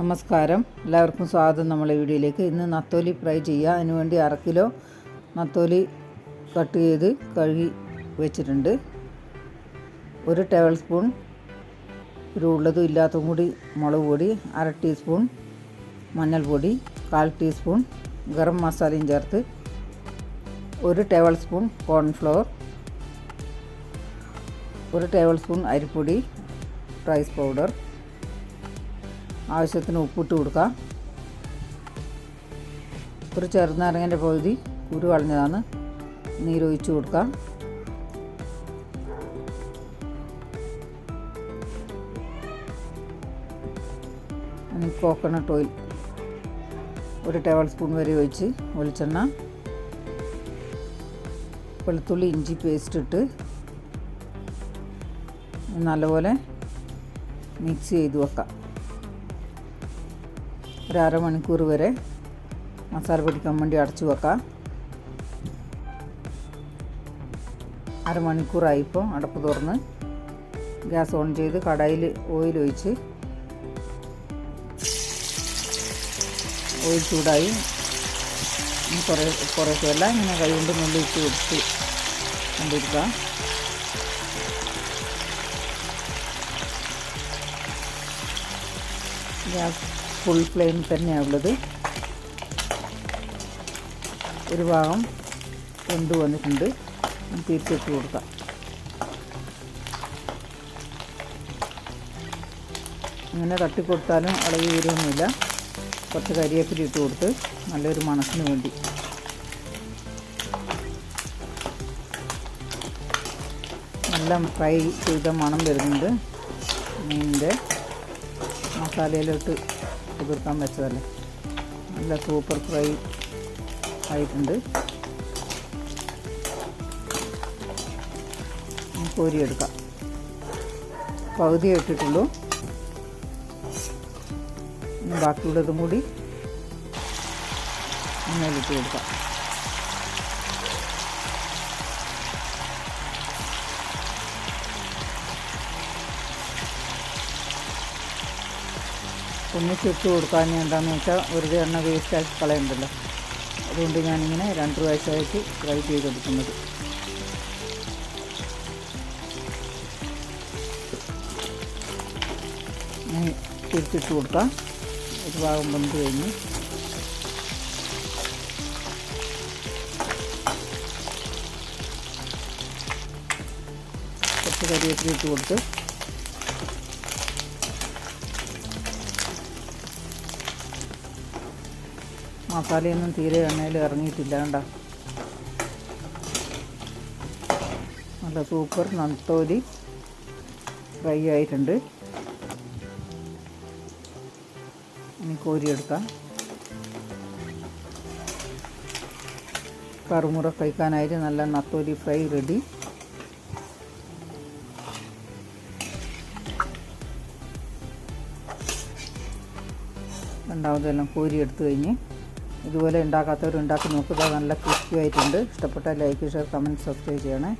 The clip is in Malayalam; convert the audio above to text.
നമസ്കാരം. എല്ലാവർക്കും സ്വാഗതം നമ്മളെ വീഡിയോയിലേക്ക്. ഇന്ന് നത്തോലി ഫ്രൈ ചെയ്യുക അതിനുവേണ്ടി അര കിലോ നത്തോലി കട്ട് ചെയ്ത് കഴുകി വെച്ചിട്ടുണ്ട്. ഒരു ടേബിൾ സ്പൂൺ ഒരു ഉള്ളതും ഇല്ലാത്തതും കൂടി മുളക് പൊടി അര ടീസ്പൂൺ മഞ്ഞൾപ്പൊടി കാൽ ടീസ്പൂൺ ഗരം മസാലയും ചേർത്ത് ഒരു ടേബിൾ സ്പൂൺ കോൺഫ്ലവർ ഒരു ടേബിൾ സ്പൂൺ അരിപ്പൊടി റൈസ് പൗഡർ ആവശ്യത്തിന് ഉപ്പിട്ട് കൊടുക്കാം ഒരു ചെറുനാരങ്ങന്റെ പകുതി കുരു കളഞ്ഞതാണ്. നീരൊഴിച്ച് കൊടുക്കാം കോക്കനട്ട് ഓയിൽ ഒരു ടേബിൾ സ്പൂൺ വരെ ഒഴിച്ച് വെളിച്ചെണ്ണ വെളുത്തുള്ളി ഇഞ്ചി പേസ്റ്റ് ഇട്ട് നല്ലപോലെ മിക്സ് ചെയ്ത് വെക്കാം. ഒരു അരമണിക്കൂർ വരെ മസാല പിടിക്കാൻ വേണ്ടി അടച്ചു വെക്കാം. അരമണിക്കൂറായിപ്പോൾ അടപ്പ് തുറന്ന് ഗ്യാസ് ഓൺ ചെയ്ത് കടായിൽ ഓയിൽ ഒഴിച്ച് ഓയിൽ ചൂടായി. കുറേ കുറേ കുറേശ്ശെയല്ല ഇങ്ങനെ കൈ കൊണ്ട് നല്ല ഇട്ട് കൊടുത്ത് കൊണ്ടിരിക്കാം ഗ്യാസ് ഫുൾ ഫ്ലെയിം തന്നെയാണ് ഉള്ളത് ഒരു ഭാഗം വെന്ത് വന്നിട്ടുണ്ട് തിരിച്ചിട്ട് കൊടുക്കാം. അങ്ങനെ തട്ടിക്കൊടുത്താലും ഇളകി വരുമൊന്നുമില്ല കുറച്ച് കരിയേപ്പില ഇട്ട് കൊടുത്ത് നല്ലൊരു മണത്തിന് വേണ്ടി. നല്ല ഫ്രൈ ചെയ്ത മണം വരുന്നുണ്ട്. മീനിന്റെ മസാലയിലോട്ട് കുതിർക്കാൻ വെച്ചതല്ലേ. നല്ല സൂപ്പർ ഫ്രൈ ആയിട്ടുണ്ട്. കോരിയെടുക്കാം. പകുതി ഇട്ടിട്ടുള്ളൂ. ബാക്കിയുള്ളതും കൂടി എണ്ണയിലിട്ട് കൊടുക്കാം ഒന്നിച്ചിട്ട് കൊടുക്കാൻ എന്താണെന്ന് വെച്ചാൽ വെറുതെ എണ്ണ വേസ്റ്റാക്കി കളയണ്ടല്ലോ. അതുകൊണ്ട് ഞാനിങ്ങനെ രണ്ട് വയസ്സായിട്ട് ഫ്രൈ ചെയ്തെടുക്കുന്നത്. തിരിച്ചിട്ട് കൊടുക്കാം. ഒരു ഭാഗം വെന്ത് കഴിഞ്ഞ്. കുറച്ച് കരിവേപ്പില ഇട്ട് കൊടുത്ത് മസാലയൊന്നും തീരെ എണ്ണയിൽ ഇറങ്ങിയിട്ടില്ല കണ്ട? നല്ല സൂപ്പർ നത്തോലി ഫ്രൈ ആയിട്ടുണ്ട്. ഇനി കോരിയെടുക്കാം. കറുമുറ കഴിക്കാനായിട്ട് നല്ല നത്തോലി ഫ്രൈ റെഡി. രണ്ടാമതെല്ലാം കോരി എടുത്തു കഴിഞ്ഞ് ഇതുപോലെ ഉണ്ടാക്കാത്തവർ ഉണ്ടാക്കി നോക്കുക. നല്ല ക്രിസ്പി ആയിട്ടുണ്ട്. ഇഷ്ടപ്പെട്ട ലൈക്ക് ഷെയർ കമന്റ് സബ്സ്ക്രൈബ് ചെയ്യണേ.